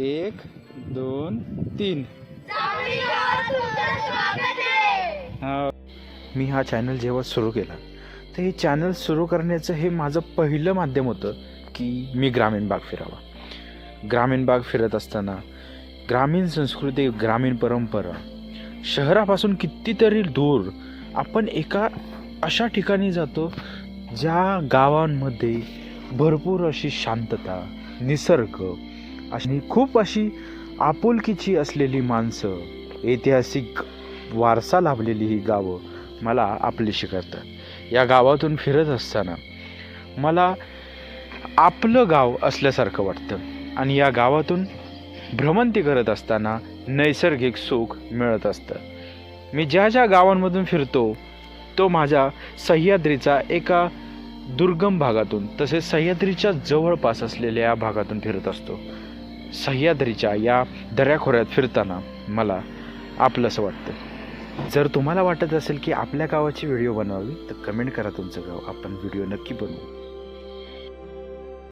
एक दोन तीन हा. मी हा चॅनल जेव्हा सुरू केला तर हे चॅनल सुरू करण्याचं हे माझं पहिलं माध्यम होतं की मी ग्रामीण भाग फिरावा ग्रामीण भाग फिरत असताना ग्रामीण संस्कृती ग्रामीण परंपरा शहरापासून कितीतरी दूर आपण एका अशा ठिकाणी जातो ज्या गावांमध्ये भरपूर अशी शांतता निसर्ग. अशी खूप अशी आपुलकीची असलेली माणसं ऐतिहासिक वारसा लाभलेली ही गावं मला आपलीशी करतात. या गावातून फिरत असताना मला आपलं गाव असल्यासारखं वाटतं. आणि या गावातून भ्रमंती करत असताना नैसर्गिक सुख मिळत असतं. मी ज्या ज्या गावांमधून फिरतो तो माझ्या सह्याद्रीचा एका दुर्गम भागातून तसेच सह्याद्रीच्या जवळपास असलेल्या या भागातून फिरत असतो. सह्याद्रीच्या या दऱ्याखोऱ्यात फिरताना मला आपलंसं वाटतं. जर तुम्हाला वाटत असेल की आपल्या गावाची व्हिडिओ बनवावी तर कमेंट करा तुमचं गाव. आपण व्हिडिओ नक्की बनवू.